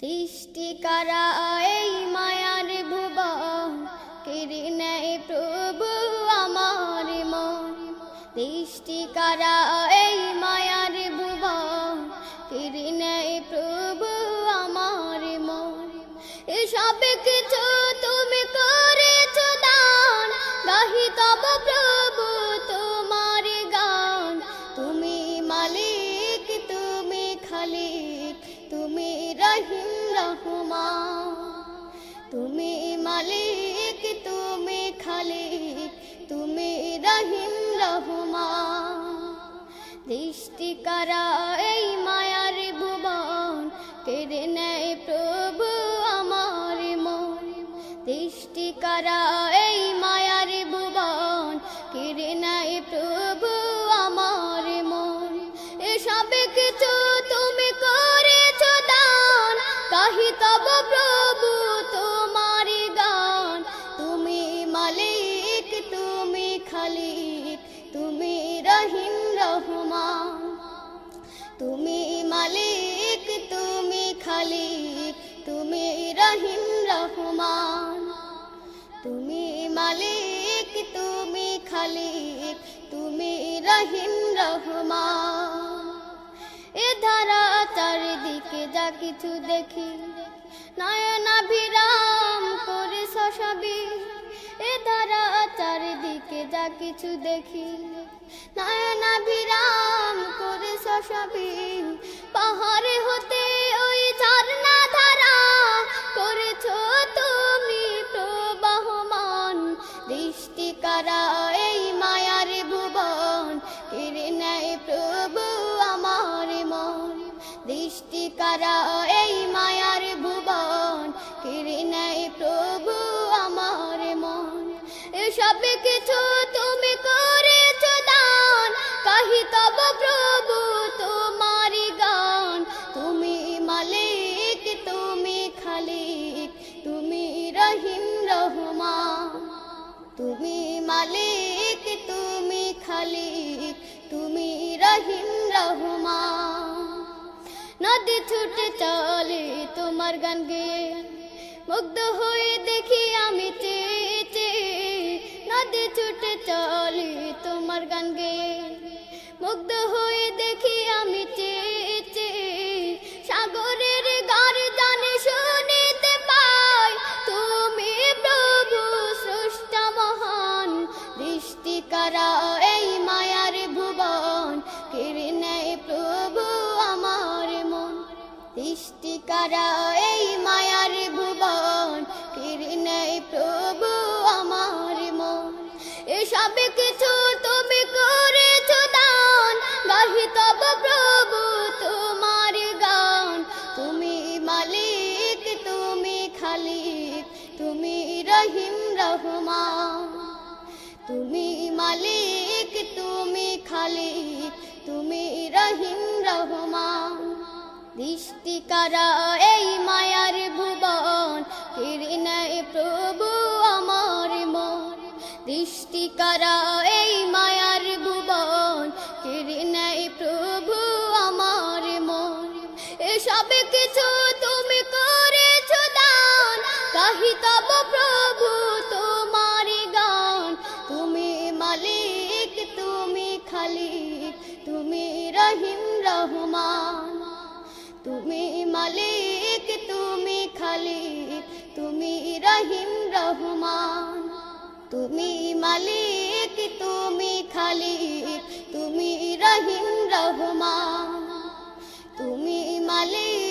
সৃষ্টি করা এই মায়ার ভুব কিরি নেয় প্রভু আমার মন। সৃষ্টি করা এই মায়ার ভুব কেড়ে নেয় প্রভু আমার মন। এসব কিছু তুমি মালিক, তুমি খালিক, তুমি রহিম রহমান। দৃষ্টি করা এই মায়ার ভুবন, কেড়ে নেয় প্রভু আমার মন। দৃষ্টি করা এই মায়ার ভুবন, কেড়ে নেয় প্রভু আমার মন। এসব কিছু খালিক তুমি রহিম রহমান। তুমি মালিক, তুমি খালিক তুমি রহিম রহমান। এ চারিদিকে যা কিছু দেখি নয়নাভিরাম করে শশবি এ ধারা চারিদিকে যা কিছু দেখি নয়নাভিরাম করে শশবি পাহাড়ে হতে দৃষ্টি করা এই মায়ার ভুবন। কেড়ে নেয় প্রভু আমার মন। এসব কিছু তুমি করেছ দান। কাহি তব প্রভু তোমার গান। তুমি মালিক, তুমি খালিক, তুমি রহিম, রহমান। তুমি মালিক, তুমি খালিক, তুমি রহিম, রহমান। নদী ছুটে চলে তোমার গান গেয়ে। মুগ্ধ হয়ে দেখি আমি চেয়ে চেয়ে নদী ছুটে চলে তোমার গান গেয়ে। মুগ্ধ হয়ে দেখি আমি চেয়ে করা এই মায়ার ভুবন? কেড়ে নেয় প্রভু আমার মন। এসব কিছু তুমি করেছ দান। গাহি তব প্রভু তোমার গান। তুমি মালিক, তুমি খালিক, তুমি রহিম রহমান। তুমি মালিক, তুমি খালিক, তুমি রহিম রহমান। দৃষ্টি করা এই মায়ার ভুবন? কেড়ে নেয় প্রভু আমার মন। দৃষ্টি করা এই মায়ার ভুবন? কেড়ে নেয় প্রভু আমার মন। এসব কিছু তুমি করেছ দান। কাহি তব প্রভু মালিক তুমি রহিম রহমান। তুমি মালিক তুমি খালিক তুমি রহিম রহমান। তুমি মালিক